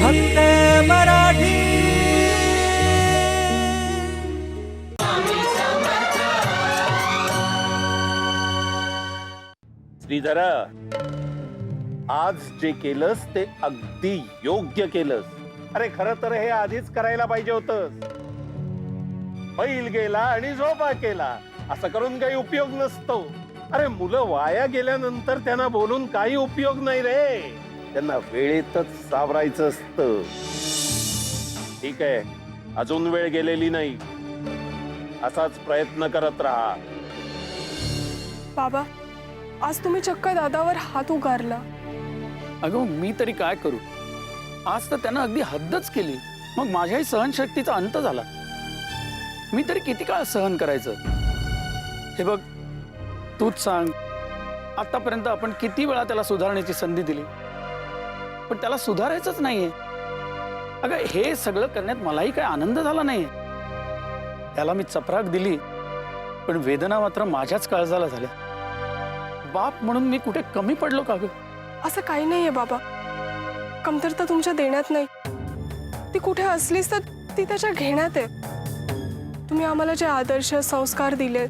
फक्त मराठी. श्रीधरा आज जे केलंस ते अगदी योग्य केलंस. अरे खर तर हे आधीच करायला पाहिजे होतं बैल गेला आणि झोपा केला. असं करून काही उपयोग नसतो. अरे मुलं वाया गेल्यानंतर त्यांना बोलून काही उपयोग नाही रे. त्यांना वेळेतच सावरायचं असतं. ठीक आहे. अजून वेळ गेलेली नाही. असाच प्रयत्न करत राहा. बाबा आज तुम्ही चक्क दादावर हात उगारला. अगं मी तरी काय करू? आज तर त्यानं अगदी हद्दच केली. मग माझ्याही सहनशक्तीचा अंत झाला. मी तरी किती काळ सहन करायचं? हे बघ तूच सांग. आतापर्यंत आपण किती वेळा त्याला सुधारण्याची संधी दिली? पण त्याला सुधारायचंच नाहीये. अगं हे सगळं करण्यात मलाही काय आनंद झाला नाहीये. त्याला मी चपराक दिली पण वेदना मात्र माझ्याच काळजाला झाल्या. बाप म्हणून मी कुठे कमी पडलो का ग? असं काही नाहीये बाबा. कमतरता तुमच्या देण्यात नाही. ती कुठे असलीच तर ती त्याच्या घेण्यात आहे. तुम्ही आम्हाला जे आदर्श संस्कार दिले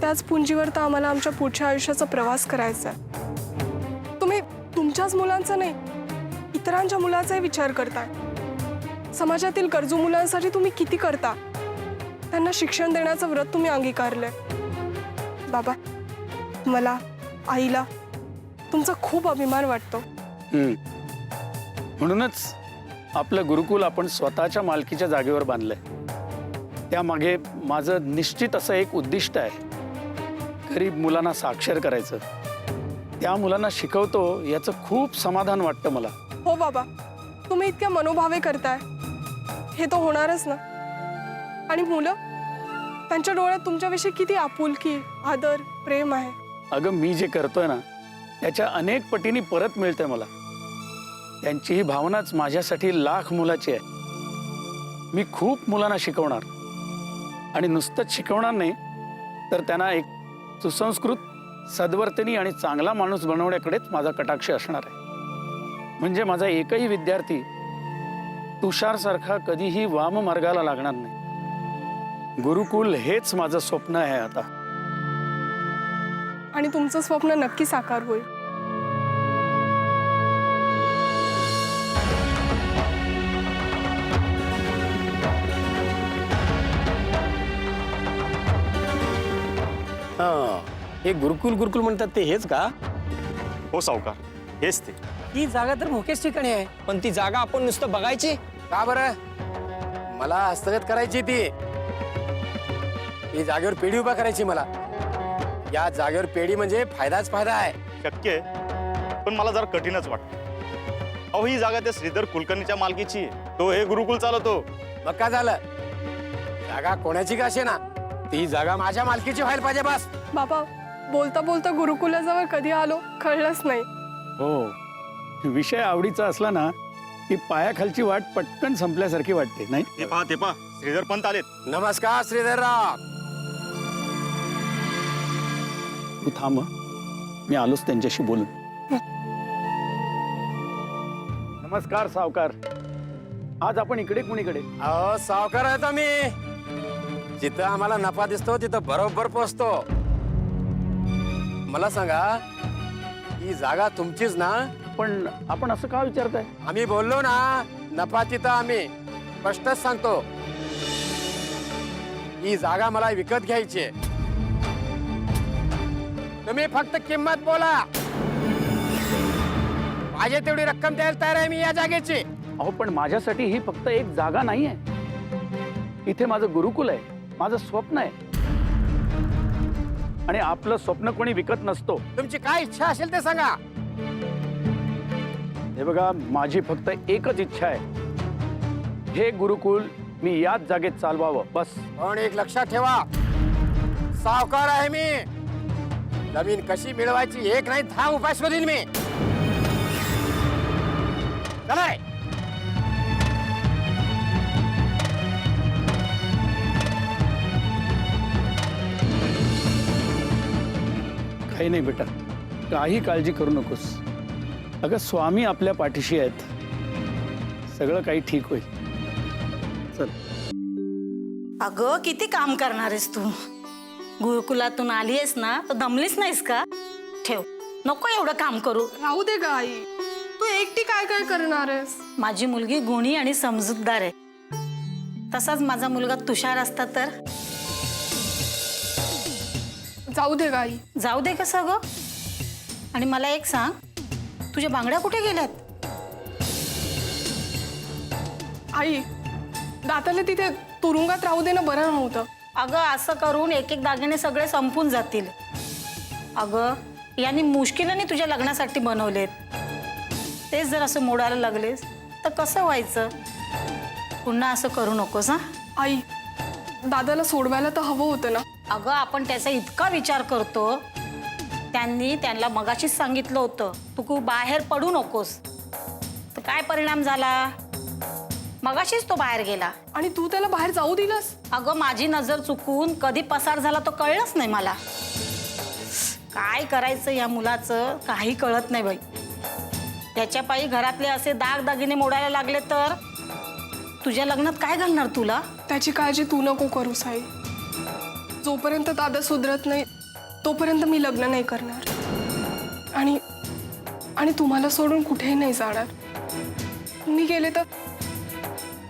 त्याच पुंजीवर तर आम्हाला आमच्या पुढच्या आयुष्याचा प्रवास करायचा आहे. तुमच्याच मुलांचा नाही इतरांच्या मुलाचाही विचार करताय. समाजातील गरजू मुलांसाठी तुम्ही किती करता? त्यांना शिक्षण देण्याचं व्रत तुम्ही अंगीकारलंय. बाबा मला आईला तुमचा खूप अभिमान वाटतो. म्हणूनच आपलं गुरुकुल आपण स्वतःच्या मालकीच्या जागेवर बांधलंय. त्यामागे माझं निश्चित असं एक उद्दिष्ट आहे. गरीब मुलांना साक्षर करायचं. त्या मुलांना शिकवतो याचं खूप समाधान वाटतं मला. हो बाबा तुम्ही इतक्या मनोभावे करताय. हे तर होणारच ना. आणि मुलं त्यांच्या डोळ्यात तुमच्याविषयी किती आपुलकी आदर प्रेम आहे. अगं मी जे करतोय ना त्याच्या अनेक पटीने परत मिळते मला. त्यांची ही भावनाच माझ्यासाठी लाख मुलाची आहे. मी खूप मुलांना शिकवणार. आणि नुसतंच शिकवणार नाही तर त्यांना एक सुसंस्कृत सद्वर्तनी आणि चांगला माणूस बनवण्याकडेच माझा कटाक्ष असणार आहे. म्हणजे माझा एकही विद्यार्थी तुषारसारखा कधीही वाम मार्गाला लागणार नाही. गुरुकुल हेच माझं स्वप्न आहे आता. आणि तुमचं स्वप्न नक्की साकार होईल. हा गुरुकुल गुरुकुल म्हणतात ते हेच का? हो सावकार. हेच ते. ही जागा तर मुकेश ठिकाणी आहे. पण ती जागा आपण नुसतं बघायची? का बरं? मला हस्तगत करायची ती. ही जागेवर पेढी उभा करायची मला. या जागेवर पेढी म्हणजे फायदाच फायदा आहे. शक्य आहे. पण मला जरा कठीणच वाटतं. अहो ही जागा त्या श्रीधर कुलकर्णीच्या मालकीची आहे. तो हे गुरुकुल चालवतो. मग काय झालं? जागा कोणाची का असे ना? ती जागा माझ्या मालकीची व्हायला पाहिजे बस. बाबा बोलता बोलता गुरुकुलाजवळ कधी आलो कळलंच नाही. हो. विषय आवडीचा असला ना की पायाखालची वाट पटकन संपल्यासारखी वाटते नाही? ते पहा ते पहा. श्रीधर पंत आलेत. नमस्कार श्रीधरराव. तू थांब. मी आलोच त्यांच्याशी बोलून. नमस्कार सावकार. आज आपण इकडे कुणीकडे? अहो सावकार आहे आम्ही जिथं आम्हाला नफा दिसतो तिथं बरोबर पोचतो. मला सांगा ही जागा तुमचीच ना? पण आपण असं का विचारताय? आम्ही बोललो ना नफा तिथं आम्ही. स्पष्टच सांगतो. ही जागा मला विकत घ्यायची आहे. तुम्ही फक्त किंमत बोला. पाहिजे तेवढी रक्कम द्यायला तयार आहे मी या जागेची. अहो पण माझ्यासाठी ही फक्त एक जागा नाही आहे इथे माझं गुरुकुल आहे माझं स्वप्न आहे. आणि आपलं स्वप्न कोणी विकत नसतो. तुमची काय इच्छा असेल ते सांगा. हे बघा माझी फक्त एकच इच्छा आहे. हे गुरुकुल मी याच जागेत चालवावं बस. पण एक लक्षात ठेवा. सावकार आहे मी. जमीन कशी मिळवायची एक नाही दहा उपाय शोधीन मी. चलाय काही नाही बेटा काही काळजी करू नकोस. अगं स्वामी आपल्या पाठीशी आहेत. सगळं काही ठीक होईल. चल. अगं किती काम करणार आहेस तू? गुरुकुलातून आली आहेस ना तर दमलीच नाहीस का? ठेव. नको एवढं काम करू. राहू दे ग आई. तू एकटी काय काय करणार आहेस? माझी मुलगी गुणी आणि समजूतदार आहे. तसाच माझा मुलगा तुषार असता तर? जाऊ दे ग आई जाऊ दे कसं ग? आणि मला एक सांग तुझ्या बांगड्या कुठे गेल्यात? आई दाताला तिथे तुरुंगात राहू दे ना बरं नव्हतं. अगं असं करून एक एक दागिने सगळे संपून जातील. अगं यांनी मुश्किलाने तुझ्या लग्नासाठी बनवलेत. तेच जर असं मोडायला लागलेस तर कसं व्हायचं? पुन्हा असं करू नकोस हां? आई दादाला सोडवायला तर हवं होतं ना. अगं आपण त्याचा इतका विचार करतो. त्यांनी त्यांना मगाशीच सांगितलं होतं तू खूप बाहेर पडू नकोस. तर काय परिणाम झाला? मगाशीच तो बाहेर गेला. आणि तू त्याला बाहेर जाऊ दिलंस? अगं माझी नजर चुकून कधी पसार झाला तो कळलंच नाही मला. काय करायचं या मुलाचं? काही कळत नाही बाई. त्याच्या पायी घरातले असे दाग दागिने मोडायला लागले तर? तुझ्या लग्नात काय घालणार तुला? त्याची काळजी तू नको करू साई. जोपर्यंत दादा सुधरत नाही तोपर्यंत मी लग्न नाही करणार. आणि आणि तुम्हाला सोडून कुठेही नाही जाणार. मी गेले तर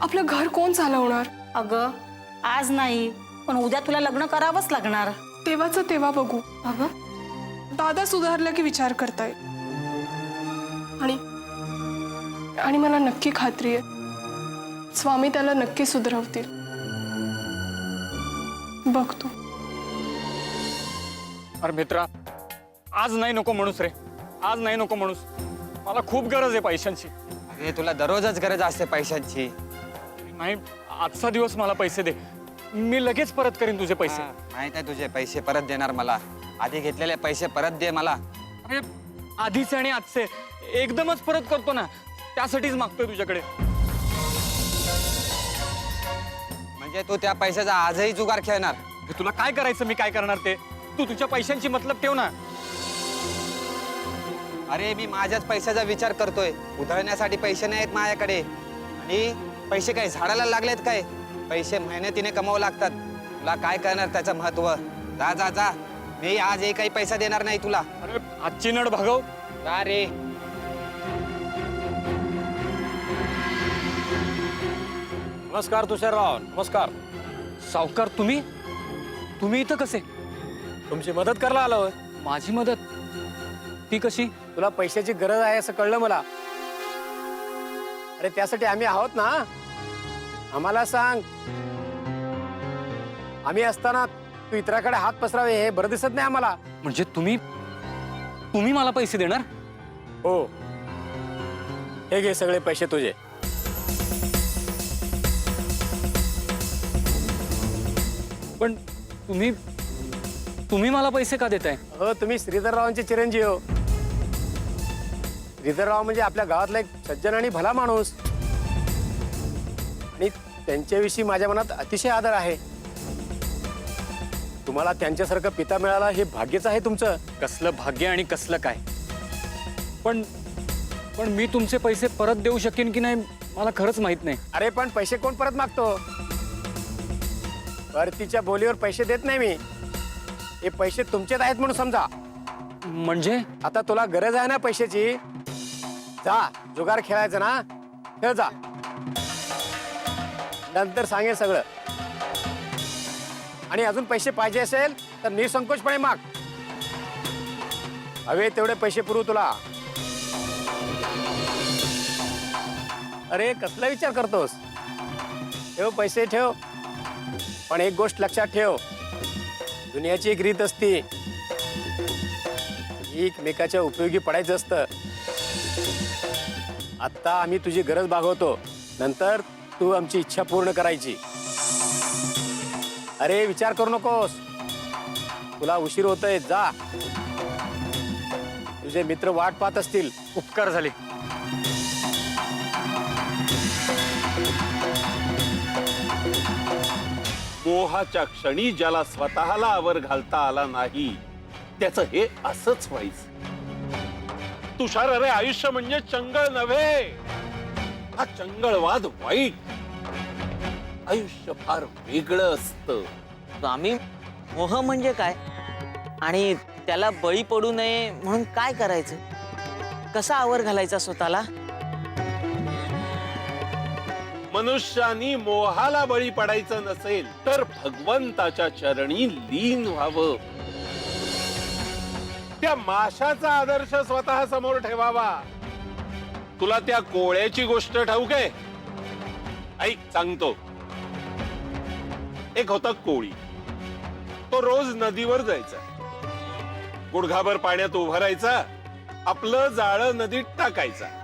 आपलं घर कोण चालवणार? अगं आज नाही पण उद्या तुला लग्न करावंच लागणार. तेव्हाच तेव्हा बघू. अगं? दादा सुधारला की विचार करताय. आणि आणि मला नक्की खात्री आहे. स्वामी त्याला नक्की सुधरवतील. बघ तू अरे मित्रा आज नाही नको म्हणूस रे. आज नाही नको म्हणूस. मला खूप गरज आहे पैशांची. अरे तुला दररोजच गरज असते पैशांची. नाही आजचा दिवस मला पैसे दे. मी लगेच परत करीन तुझे पैसे. माहीत आहे तुझे पैसे परत देणार मला. आधी घेतलेले पैसे परत दे मला. अरे आधीचे आणि आजचे. एकदमच परत करतो ना. त्यासाठीच मागतोय तुझ्याकडे. म्हणजे तू त्या पैशाचा आजही जुगार खेळणार. हे तुला काय करायचं? मी काय करणार ते? तू तुझ्या पैशांची मतलब ठेव ना. अरे मी माझ्याच पैशाचा विचार करतोय. उधळण्यासाठी पैसे नाहीत माझ्याकडे. आणि पैसे काय झाडाला लागलेत काय? पैसे मेहनतीने कमावं लागतात. तुला काय करणार त्याचं महत्त्व? जा जा जा. मी आज एकही पैसा देणार नाही तुला. अरे आजची नड भागव. का रे. नमस्कार तुषारराव. नमस्कार. सावकार तुम्ही? तुम्ही इथं कसे? तुमची मदत करायला आलो. माझी मदत? ती कशी? तुला पैशाची गरज आहे असं कळलं मला. अरे त्यासाठी आम्ही आहोत ना? आम्हाला सांग. आम्ही असताना तू इतराकडे हात पसरावे हे बरं दिसत नाही आम्हाला. म्हणजे तुम्ही तुम्ही मला पैसे देणार? हो. हे घे सगळे पैसे तुझे. पण तुम्ही तुम्ही मला पैसे का देताय? हो तुम्ही श्रीधररावांचे चिरंजीव. हो श्रीधरराव म्हणजे आपल्या गावातला एक सज्जन आणि भला माणूस. आणि त्यांच्याविषयी माझ्या मनात अतिशय आदर आहे. तुम्हाला त्यांच्यासारखं पिता मिळाला हे भाग्यच आहे तुमचं? कसलं भाग्य आणि कसलं काय? पण पण मी तुमचे पैसे परत देऊ शकेन की नाही मला खरंच माहीत नाही. अरे पण पैसे कोण परत मागतो? परतीच्या बोलीवर पैसे देत नाही मी. हे पैसे तुमचेच आहेत म्हणून समजा. म्हणजे? आता तुला गरज आहे ना पैशाची? जा जुगार खेळायचं ना. खेळ जा. नंतर सांगेल सगळं. आणि अजून पैसे पाहिजे असेल तर निसंकोचपणे माग. हवे तेवढे पैसे पुरवू तुला. अरे कसला विचार करतोस? ठेव पैसे ठेव. पण एक गोष्ट लक्षात ठेव. दुनियाची एक रीत असती. एकमेकाच्या उपयोगी पडायचं असतं. आत्ता आम्ही तुझी गरज भागवतो. नंतर तू आमची इच्छा पूर्ण करायची. अरे विचार करू नकोस. तुला उशीर होतोय जा. तुझे मित्र वाट पाहत असतील. उपकार झाले. मोहाच्या क्षणी ज्याला स्वतःला आवर घालता आला नाही त्याचं हे असंच व्हायचं. तुषार अरे आयुष्य म्हणजे चंगळ नव्हे. हा चंगळवाद वाईट. आयुष्य फार वेगळं असत. स्वामी मोह म्हणजे काय? आणि त्याला बळी पडू नये म्हणून काय करायचं? कसा आवर घालायचा स्वतःला? मनुष्यानी मोहाला बळी पडायचं नसेल तर भगवंताच्या चरणी लीन व्हावं. त्या माशाचा आदर्श स्वतः समोर ठेवावा. तुला त्या कोळ्याची गोष्ट ठाऊक आहे? ऐक सांगतो. एक होता कोळी. तो रोज नदीवर जायचा. गुडघाभर पाण्यात उभा राहायचा. आपलं जाळं नदीत टाकायचा.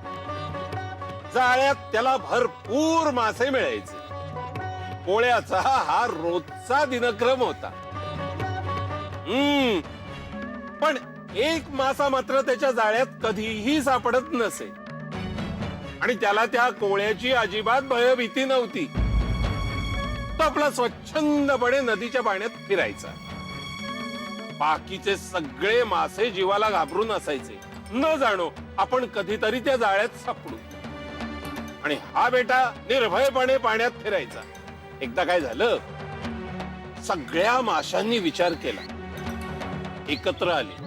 जाळ्यात त्याला भरपूर मासे मिळायचे. पोळ्याचा हा रोजचा दिनक्रम होता. हम्म. पण एक मासा मात्र त्याच्या जाळ्यात कधीही सापडत नसे. आणि त्याला त्या कोळ्याची अजिबात भयभीती नव्हती. तो आपला स्वच्छंदपणे नदीच्या पाण्यात फिरायचा. बाकीचे सगळे मासे जीवाला घाबरून असायचे. न जाणो आपण कधीतरी त्या जाळ्यात सापडू. आणि हा बेटा निर्भयपणे पाण्यात फिरायचा. एकदा काय झालं? सगळ्या माशांनी विचार केला. एकत्र आले.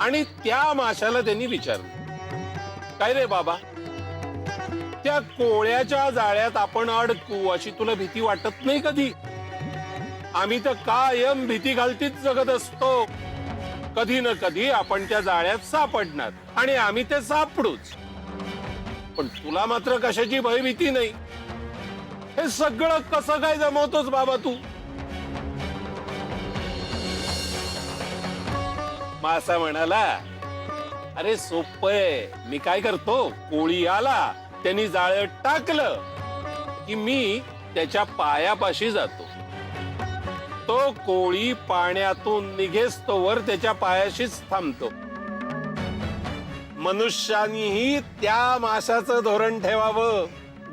आणि त्या माशाला त्यांनी विचारलं. काय रे बाबा? त्या कोळ्याच्या जाळ्यात आपण अडकू अशी तुला भीती वाटत नाही कधी? आम्ही तर कायम भीती घालतीच जगत असतो. कधी ना कधी आपण त्या जाळ्यात सापडणार आणि आम्ही ते सापडूच. पण तुला मात्र कशाची भयभीती नाही. हे सगळं कसं काय जमवतोस बाबा तू? मासा म्हणाला अरे सोपय आहे. मी काय करतो? कोळी आला त्यांनी जाळ टाकलं की मी त्याच्या पायापाशी जातो. तो कोळी पाण्यातून निघेस तोवर त्याच्या पायाशीच थांबतो. मनुष्यानीही त्या माशाचं धोरण ठेवावं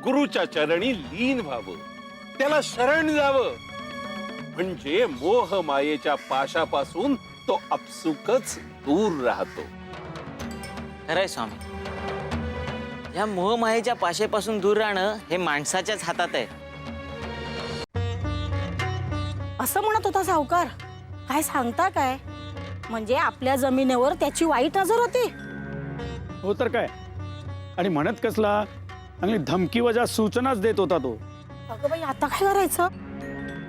गुरुच्या चरणी लीन व्हावं त्याला शरण जावं म्हणजे मोह मायेच्या पाशापासून तो अपसुकच दूर राहतो. खरंय स्वामी. या मोहमायेच्या पाशेपासून दूर राहणं हे माणसाच्याच हातात आहे. असं म्हणत होता सावकार. काय सांगता काय? म्हणजे आपल्या जमिनीवर त्याची वाईट नजर होती. हो तर काय? आणि म्हणत कसला? चांगली धमकी वजा सूचनाच देत होता तो. अगं बाई आता काय करायचं?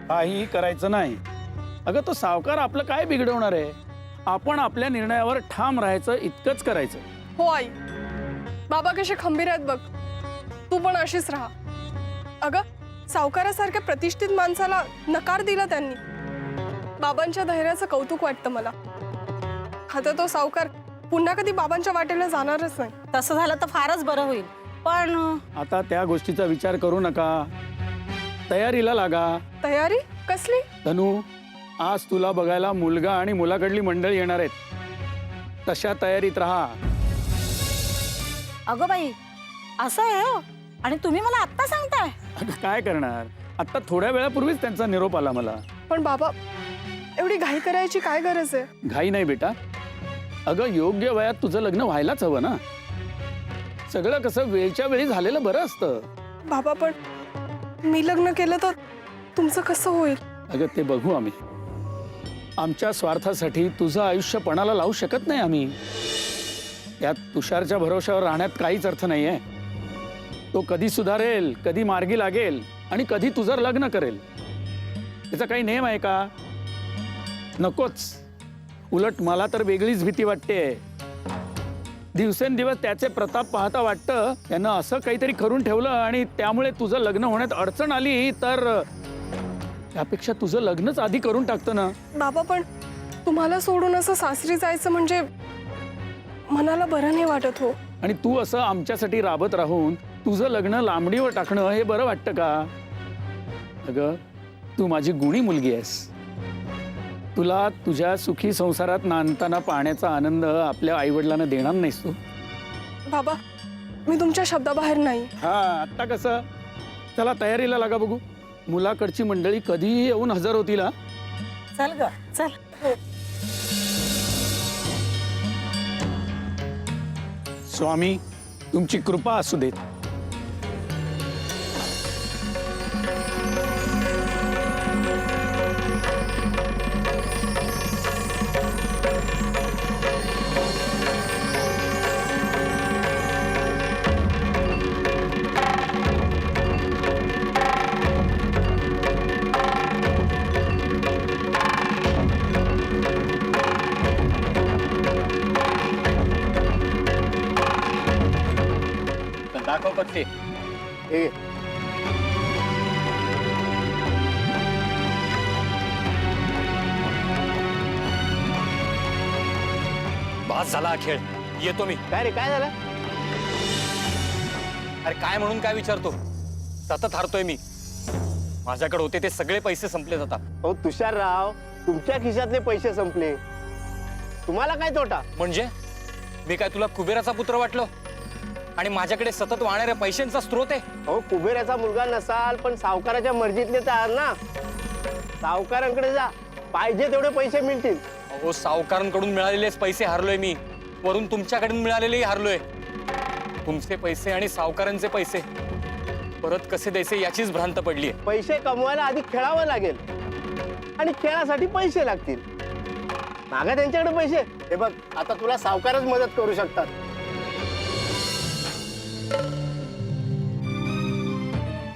काहीही करायचं नाही. अगं तो सावकार आपलं काय बिघडवणार आहे? आपण आपल्या निर्णयावर ठाम राहायचं इतकंच करायचं. हो आई. बाबा कसे खंबीर आहेत बघ. तू पण अशीच राहा. अगं सावकारासारख्या प्रतिष्ठित माणसाला नकार दिला त्यांनी. बाबांच्या धैर्याचं कौतुक वाटतं मला. आता तो सावकार पुन्हा कधी बाबांच्या वाटेला जाणारच नाही. तसं झालं तर फारच बरं होईल. पण आता त्या गोष्टीचा विचार करू नका. तयारीला लागा. तयारी? कसली? धनू आज तुला बघायला मुलगा आणि मुलाकडली मंडळी येणार आहेत. तशा तयारीत राहा. अगं बाई असं आहे हो. आणि तुम्ही मला आत्ता सांगताय. अगं काय करणार? आता थोड्या वेळापूर्वीच त्यांचा निरोप आला मला. पण बाबा एवढी घाई करायची काय गरज आहे? घाई नाही बेटा. अगं योग्य वयात तुझं लग्न व्हायलाच हवं ना. सगळं कसं वेळच्या वेळी झालेलं बरं असतं. बाबा पण मी लग्न केलं तर तुमचं कसं होईल? अगं ते बघू आम्ही. आमच्या स्वार्थासाठी तुझं आयुष्य पणाला लावू शकत नाही आम्ही. यात तुषारच्या भरोशावर राहण्यात काहीच अर्थ नाही आहे तो कधी सुधारेल कधी मार्गी लागेल आणि कधी तुझं लग्न करेल. त्याचा काही नेम आहे का? नकोच. उलट मला तर वेगळीच भीती वाटते. दिवसेंदिवस त्याचे प्रताप पाहता वाटतं त्यानं असं काहीतरी करून ठेवलं आणि त्यामुळे तुझं लग्न होण्यात अडचण आली तर त्यापेक्षा तुझं लग्नच आधी करून टाकतं ना. बाबा पण तुम्हाला सोडून असं सासरी जायचं म्हणजे मनाला बरं नाही वाटत हो. आणि तू असं आमच्यासाठी राबत राहून तुझं लग्न लांबणीवर टाकणं हे बरं वाटतं का? अगं तू माझी गुणी मुलगी आहेस. तुला तुझ्या सुखी संसारात नांदताना पाहण्याचा आनंद आपल्या आईवडिलांना देणार नाहीस तू? बाबा मी तुमच्या शब्दाबाहेर नाही. हा आत्ता कसं? चला तयारीला लागा बघू. मुलाकडची मंडळी कधीही येऊन हजर होतील हा? चल ग चल. स्वामी तुमची कृपा असू देत. दाखव ते हे घे. बास झाला हा खेळ. येतो मी. काय रे काय झालं? अरे काय म्हणून काय विचारतो? सतत हारतोय मी. माझ्याकडे होते ते सगळे पैसे संपले जातात. अहो तुषारराव तुमच्या खिशातले पैसे संपले. तुम्हाला काय तोटा? म्हणजे? मी काय तुला कुबेराचा पुत्र वाटलो? आणि माझ्याकडे सतत वाहणाऱ्या पैशांचा स्रोत आहे. अहो कुबेराचा मुलगा नसाल पण सावकाराच्या मर्जीतले तर आहात ना. सावकारांकडे जा. पाहिजे तेवढे पैसे मिळतील. अहो सावकारांकडून मिळालेलेच पैसे हारलोय मी. वरून तुमच्याकडून मिळालेलेही हारलोय. तुमचे पैसे आणि सावकारांचे पैसे. परत कसे द्यायचे याचीच भ्रांत पडली पैसे कमवायला आधी खेळावं लागेल. आणि खेळासाठी पैसे लागतील. मागा त्यांच्याकडे पैसे. हे बघ आता तुला सावकारच मदत करू शकतात.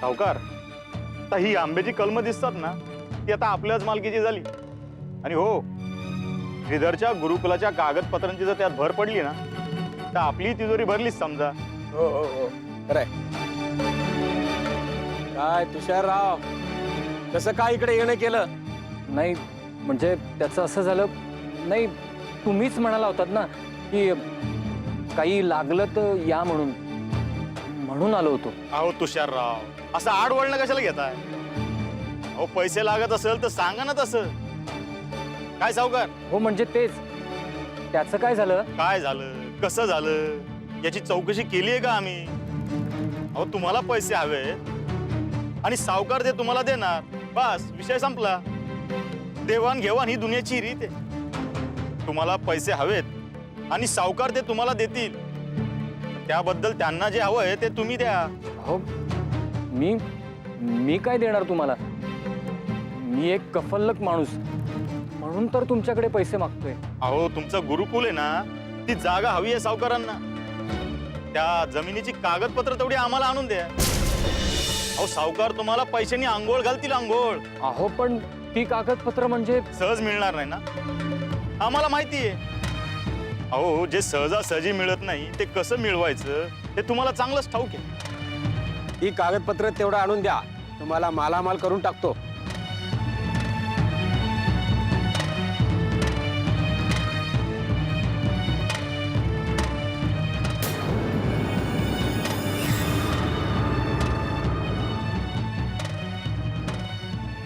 सावकार आता ही आंब्याची कलम दिसतात ना ती आता आपल्याच मालकीची झाली. आणि हो श्रीधरच्या गुरुकुलाच्या कागदपत्रांची जर त्यात भर पडली ना तर आपली तिजोरी भरलीच समजा. हो हो हो. खरंय काय तुषारराव कसं काय इकडे येणं केलं? नाही म्हणजे त्याचं असं झालं नाही तुम्हीच म्हणाला होतात ना की काही लागलं तर या म्हणून. म्हणून आलो होतो. अहो तुषारराव असं आड वळणं कशाला घेताय? अहो पैसे लागत असेल तर सांगा ना तसं. काय सावकार? हो म्हणजे तेच. त्याचं काय झालं? काय झालं? कसं झालं? याची चौकशी केली आहे का आम्ही? अहो तुम्हाला पैसे हवे आणि सावकार ते तुम्हाला देणार. बस विषय संपला. देवाण घेवाण ही दुनियाची रीत आहे. तुम्हाला पैसे हवेत आणि सावकार ते तुम्हाला देतील. त्याबद्दल त्यांना जे हवंय ते तुम्ही द्या. हो मी मी काय देणार तुम्हाला? मी एक कफल्लक माणूस. म्हणून तर तुमच्याकडे पैसे मागतोय. अहो तुमचं गुरुकुल आहे ना ती जागा हवी आहे सावकारांना. त्या जमिनीची कागदपत्र तेवढी आम्हाला आणून द्या. अहो सावकार तुम्हाला पैशांनी आंघोळ घालतील आंघोळ. अहो पण ती कागदपत्र म्हणजे? सहज मिळणार नाही ना? आम्हाला माहिती आहे. अहो जे सहजासहजी मिळत नाही ते कसं मिळवायचं ते तुम्हाला चांगलंच ठाऊक आहे. ही कागदपत्र तेवढं आणून द्या. तुम्हाला मालामाल करून टाकतो.